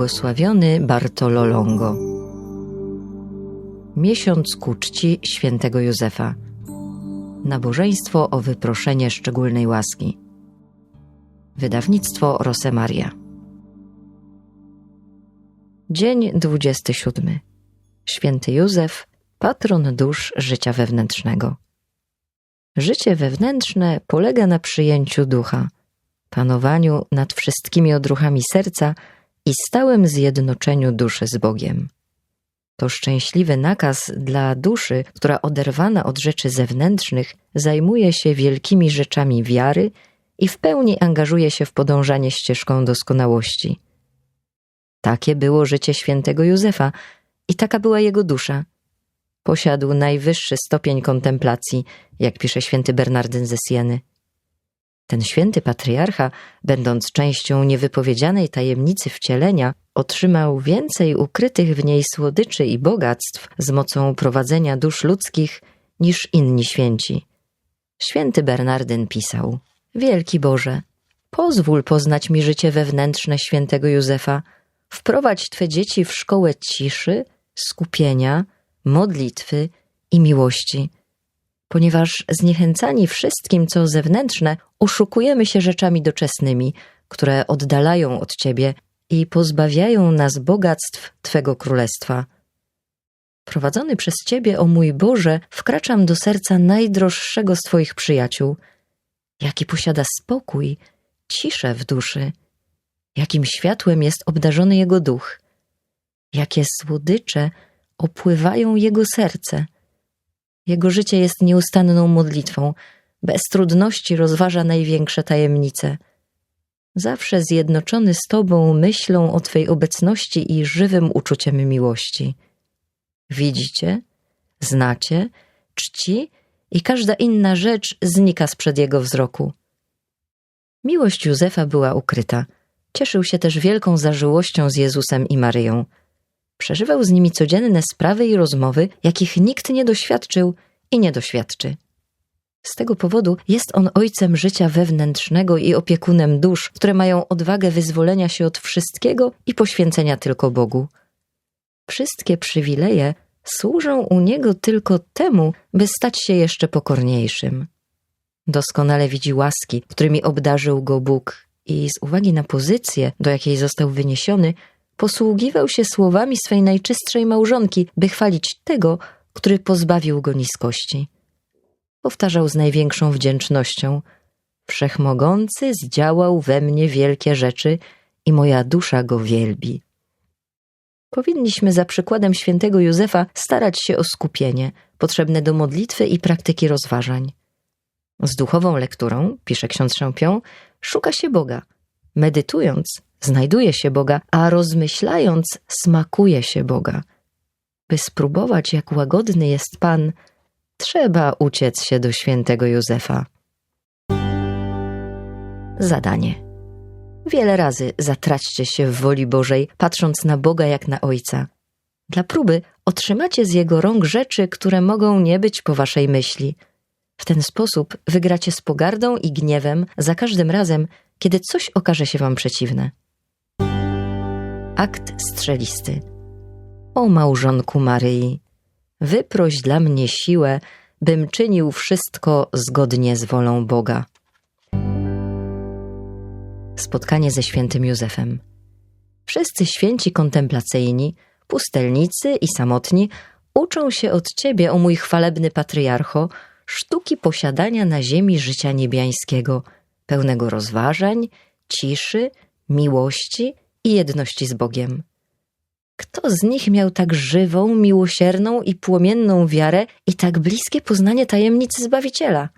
Błogosławiony Bartolo Longo. Miesiąc ku czci świętego Józefa. Nabożeństwo o wyproszenie szczególnej łaski. Wydawnictwo Rosemaria. Dzień 27. Święty Józef, patron dusz życia wewnętrznego. Życie wewnętrzne polega na przyjęciu ducha, panowaniu nad wszystkimi odruchami serca i stałym zjednoczeniu duszy z Bogiem. To szczęśliwy nakaz dla duszy, która oderwana od rzeczy zewnętrznych zajmuje się wielkimi rzeczami wiary i w pełni angażuje się w podążanie ścieżką doskonałości. Takie było życie świętego Józefa i taka była jego dusza. Posiadł najwyższy stopień kontemplacji, jak pisze święty Bernardyn ze Sieny. Ten święty patriarcha, będąc częścią niewypowiedzianej tajemnicy wcielenia, otrzymał więcej ukrytych w niej słodyczy i bogactw z mocą prowadzenia dusz ludzkich niż inni święci. Święty Bernardyn pisał: Wielki Boże, pozwól poznać mi życie wewnętrzne świętego Józefa, wprowadź Twe dzieci w szkołę ciszy, skupienia, modlitwy i miłości ponieważ zniechęcani wszystkim, co zewnętrzne, oszukujemy się rzeczami doczesnymi, które oddalają od Ciebie i pozbawiają nas bogactw Twego Królestwa. Prowadzony przez Ciebie, o mój Boże, wkraczam do serca najdroższego z Twoich przyjaciół, jaki posiada spokój, ciszę w duszy, jakim światłem jest obdarzony jego duch, jakie słodycze opływają jego serce – jego życie jest nieustanną modlitwą, bez trudności rozważa największe tajemnice. Zawsze zjednoczony z Tobą myślą o Twej obecności i żywym uczuciem miłości. Widzicie, znacie, czci i każda inna rzecz znika sprzed jego wzroku. Miłość Józefa była ukryta. Cieszył się też wielką zażyłością z Jezusem i Maryją – Przeżywał z nimi codzienne sprawy i rozmowy, jakich nikt nie doświadczył i nie doświadczy. Z tego powodu jest on ojcem życia wewnętrznego i opiekunem dusz, które mają odwagę wyzwolenia się od wszystkiego i poświęcenia tylko Bogu. Wszystkie przywileje służą u niego tylko temu, by stać się jeszcze pokorniejszym. Doskonale widzi łaski, którymi obdarzył go Bóg, i z uwagi na pozycję, do jakiej został wyniesiony, posługiwał się słowami swej najczystszej małżonki, by chwalić tego, który pozbawił go niskości. Powtarzał z największą wdzięcznością: Wszechmogący zdziałał we mnie wielkie rzeczy i moja dusza go wielbi. Powinniśmy za przykładem świętego Józefa starać się o skupienie, potrzebne do modlitwy i praktyki rozważań. Z duchową lekturą, pisze ksiądz Champion, szuka się Boga. Medytując, znajduje się Boga, a rozmyślając, smakuje się Boga. By spróbować, jak łagodny jest Pan, trzeba uciec się do świętego Józefa. Zadanie. Wiele razy zatraćcie się w woli Bożej, patrząc na Boga jak na Ojca. Dla próby otrzymacie z Jego rąk rzeczy, które mogą nie być po waszej myśli. W ten sposób wygracie z pogardą i gniewem za każdym razem, kiedy coś okaże się wam przeciwne. Akt strzelisty. O małżonku Maryi, wyproś dla mnie siłę, bym czynił wszystko zgodnie z wolą Boga. Spotkanie ze świętym Józefem. Wszyscy święci kontemplacyjni, pustelnicy i samotni uczą się od Ciebie, o mój chwalebny patriarcho, sztuki posiadania na ziemi życia niebiańskiego, pełnego rozważań, ciszy, miłości i jedności z Bogiem. Kto z nich miał tak żywą, miłosierną i płomienną wiarę i tak bliskie poznanie tajemnicy Zbawiciela?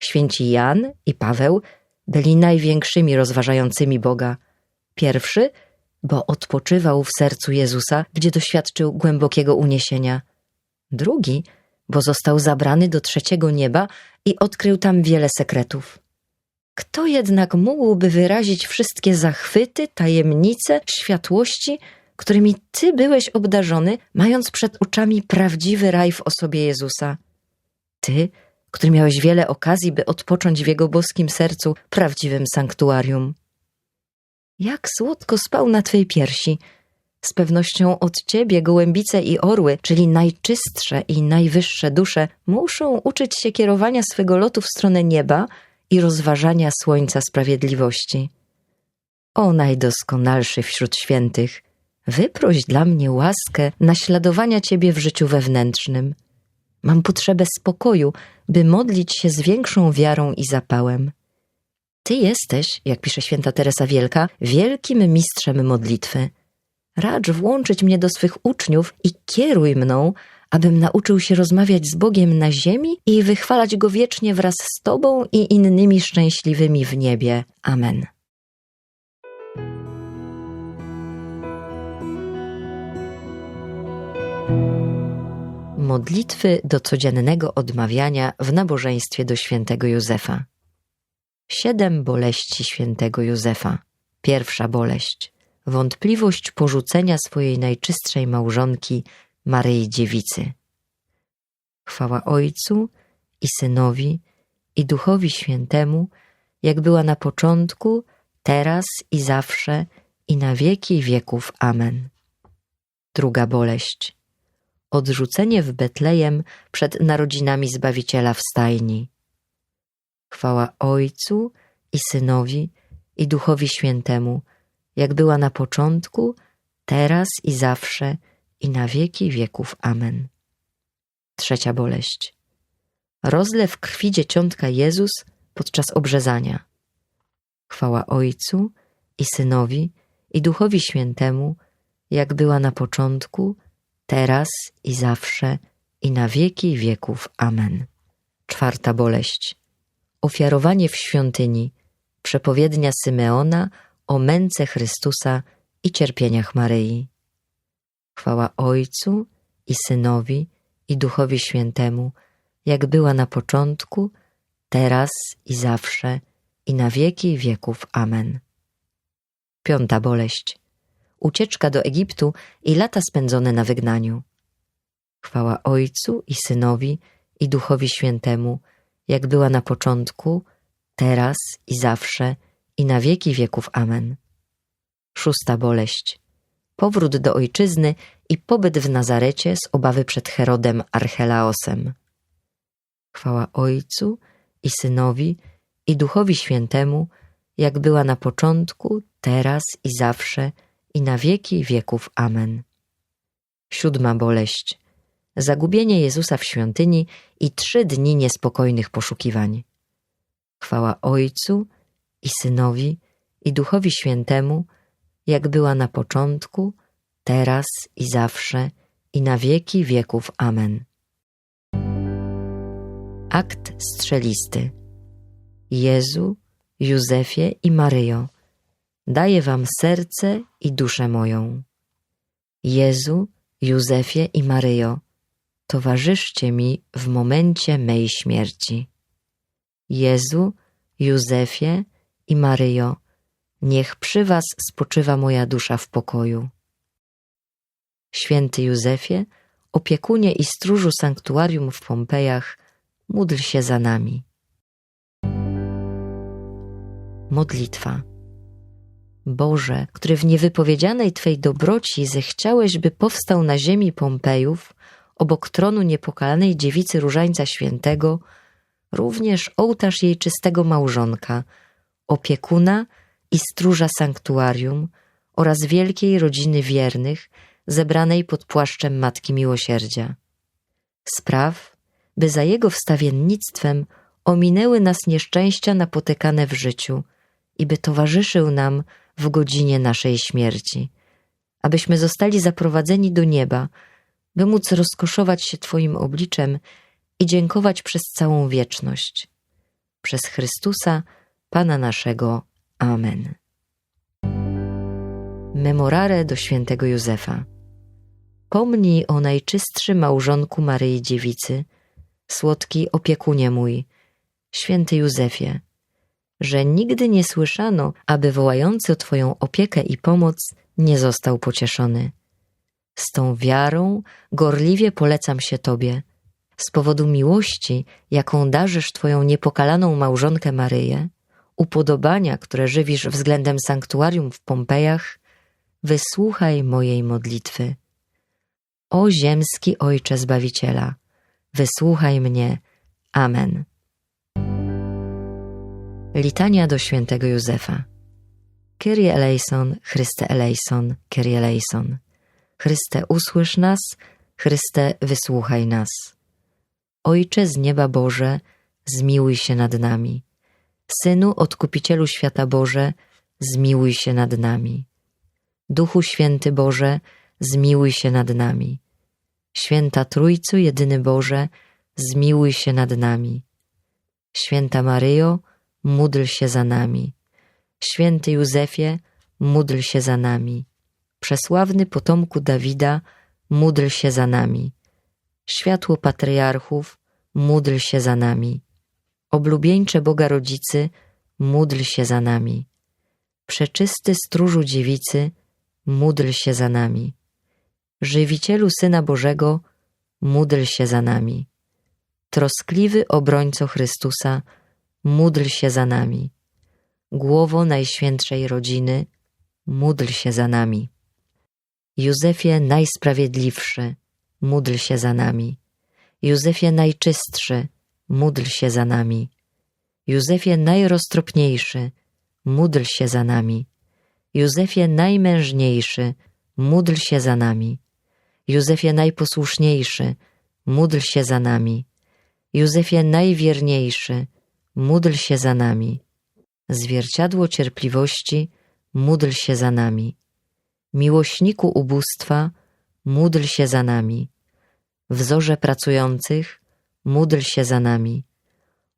Święci Jan i Paweł byli największymi rozważającymi Boga. Pierwszy, bo odpoczywał w sercu Jezusa, gdzie doświadczył głębokiego uniesienia. Drugi, bo został zabrany do trzeciego nieba i odkrył tam wiele sekretów. Kto jednak mógłby wyrazić wszystkie zachwyty, tajemnice, światłości, którymi Ty byłeś obdarzony, mając przed oczami prawdziwy raj w osobie Jezusa? Ty, który miałeś wiele okazji, by odpocząć w Jego boskim sercu, prawdziwym sanktuarium. Jak słodko spał na twej piersi. Z pewnością od ciebie gołębice i orły, czyli najczystsze i najwyższe dusze, muszą uczyć się kierowania swego lotu w stronę nieba i rozważania słońca sprawiedliwości. O najdoskonalszy wśród świętych, wyproś dla mnie łaskę naśladowania ciebie w życiu wewnętrznym. Mam potrzebę spokoju, by modlić się z większą wiarą i zapałem. Ty jesteś, jak pisze święta Teresa Wielka, wielkim mistrzem modlitwy. Racz włączyć mnie do swych uczniów i kieruj mną, abym nauczył się rozmawiać z Bogiem na ziemi i wychwalać Go wiecznie wraz z Tobą i innymi szczęśliwymi w niebie. Amen. Modlitwy do codziennego odmawiania w nabożeństwie do świętego Józefa. Siedem boleści świętego Józefa. Pierwsza boleść. Wątpliwość porzucenia swojej najczystszej małżonki Maryi Dziewicy. Chwała Ojcu i Synowi i Duchowi Świętemu, jak była na początku, teraz i zawsze i na wieki wieków. Amen. Druga boleść. Odrzucenie w Betlejem przed narodzinami Zbawiciela w stajni. Chwała Ojcu i Synowi i Duchowi Świętemu, jak była na początku, teraz i zawsze i na wieki wieków. Amen. Trzecia boleść. Rozlew krwi dzieciątka Jezus podczas obrzezania. Chwała Ojcu i Synowi i Duchowi Świętemu, jak była na początku, teraz i zawsze i na wieki wieków. Amen. Czwarta boleść. Ofiarowanie w świątyni. Przepowiednia Symeona o męce Chrystusa i cierpieniach Maryi. Chwała Ojcu i Synowi i Duchowi Świętemu, jak była na początku, teraz i zawsze i na wieki wieków. Amen. Piąta boleść. Ucieczka do Egiptu i lata spędzone na wygnaniu. Chwała Ojcu i Synowi i Duchowi Świętemu, jak była na początku, teraz i zawsze i na wieki wieków. Amen. Szósta boleść. Powrót do ojczyzny i pobyt w Nazarecie z obawy przed Herodem Archelaosem. Chwała Ojcu i Synowi i Duchowi Świętemu, jak była na początku, teraz i zawsze i na wieki wieków. Amen. Siódma boleść. Zagubienie Jezusa w świątyni i trzy dni niespokojnych poszukiwań. Chwała Ojcu i Synowi i Duchowi Świętemu, jak była na początku, teraz i zawsze i na wieki wieków. Amen. Akt strzelisty. Jezu, Józefie i Maryjo, daję wam serce i duszę moją. Jezu, Józefie i Maryjo, towarzyszcie mi w momencie mej śmierci. Jezu, Józefie i Maryjo, niech przy was spoczywa moja dusza w pokoju. Święty Józefie, opiekunie i stróżu sanktuarium w Pompejach, módl się za nami. Modlitwa. Boże, który w niewypowiedzianej Twej dobroci zechciałeś, by powstał na ziemi Pompejów, obok tronu niepokalanej dziewicy Różańca Świętego, również ołtarz jej czystego małżonka, opiekuna i stróża sanktuarium oraz wielkiej rodziny wiernych zebranej pod płaszczem Matki Miłosierdzia. Spraw, by za jego wstawiennictwem ominęły nas nieszczęścia napotykane w życiu i by towarzyszył nam w godzinie naszej śmierci, abyśmy zostali zaprowadzeni do nieba, by móc rozkoszować się Twoim obliczem i dziękować przez całą wieczność. Przez Chrystusa, Pana naszego. Amen. Memorare do świętego Józefa. Pomnij o najczystszym małżonku Maryi Dziewicy, słodki opiekunie mój, święty Józefie, że nigdy nie słyszano, aby wołający o Twoją opiekę i pomoc nie został pocieszony. Z tą wiarą gorliwie polecam się Tobie, z powodu miłości, jaką darzysz Twoją niepokalaną małżonkę Maryję, upodobania, które żywisz względem sanktuarium w Pompejach, wysłuchaj mojej modlitwy. O ziemski Ojcze Zbawiciela, wysłuchaj mnie. Amen. Litania do świętego Józefa. Kyrie eleison, Chryste eleison, Kyrie eleison. Chryste usłysz nas, Chryste wysłuchaj nas. Ojcze z nieba Boże, zmiłuj się nad nami. Synu Odkupicielu świata Boże, zmiłuj się nad nami. Duchu Święty Boże, zmiłuj się nad nami. Święta Trójcu Jedyny Boże, zmiłuj się nad nami. Święta Maryjo, módl się za nami. Święty Józefie, módl się za nami. Przesławny potomku Dawida, módl się za nami. Światło patriarchów, módl się za nami. Oblubieńcze Boga Rodzicy, módl się za nami. Przeczysty stróżu dziewicy, módl się za nami. Żywicielu Syna Bożego, módl się za nami. Troskliwy obrońco Chrystusa, módl się za nami. Głowo Najświętszej Rodziny, módl się za nami. Józefie Najsprawiedliwszy, módl się za nami. Józefie Najczystszy, módl się za nami. Józefie Najroztropniejszy, módl się za nami. Józefie Najmężniejszy, módl się za nami. Józefie Najposłuszniejszy, módl się za nami. Józefie Najwierniejszy, módl się za nami. Zwierciadło cierpliwości, módl się za nami. Miłośniku ubóstwa, módl się za nami. Wzorze pracujących, módl się za nami.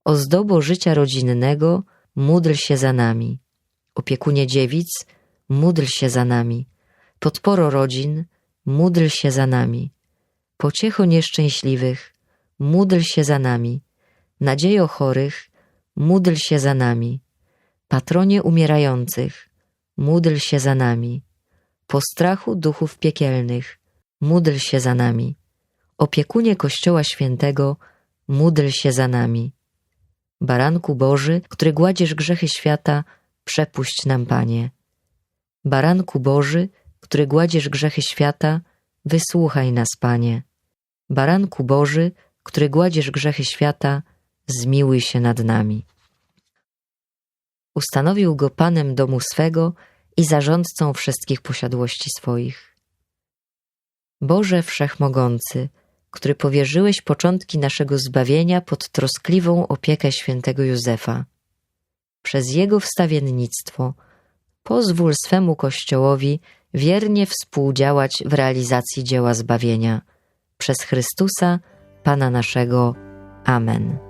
Ozdobo życia rodzinnego, módl się za nami. Opiekunie dziewic, módl się za nami. Podporo rodzin, módl się za nami. Pociecho nieszczęśliwych, módl się za nami. Nadziejo chorych, módl się za nami. Patronie umierających, módl się za nami. Postrachu duchów piekielnych, módl się za nami. Opiekunie Kościoła Świętego, módl się za nami. Baranku Boży, który gładziesz grzechy świata, przepuść nam, Panie. Baranku Boży, który gładziesz grzechy świata, wysłuchaj nas, Panie. Baranku Boży, który gładziesz grzechy świata, zmiłuj się nad nami. Ustanowił go panem domu swego i zarządcą wszystkich posiadłości swoich. Boże Wszechmogący, który powierzyłeś początki naszego zbawienia pod troskliwą opiekę świętego Józefa. Przez jego wstawiennictwo pozwól swemu Kościołowi wiernie współdziałać w realizacji dzieła zbawienia. Przez Chrystusa, Pana naszego. Amen.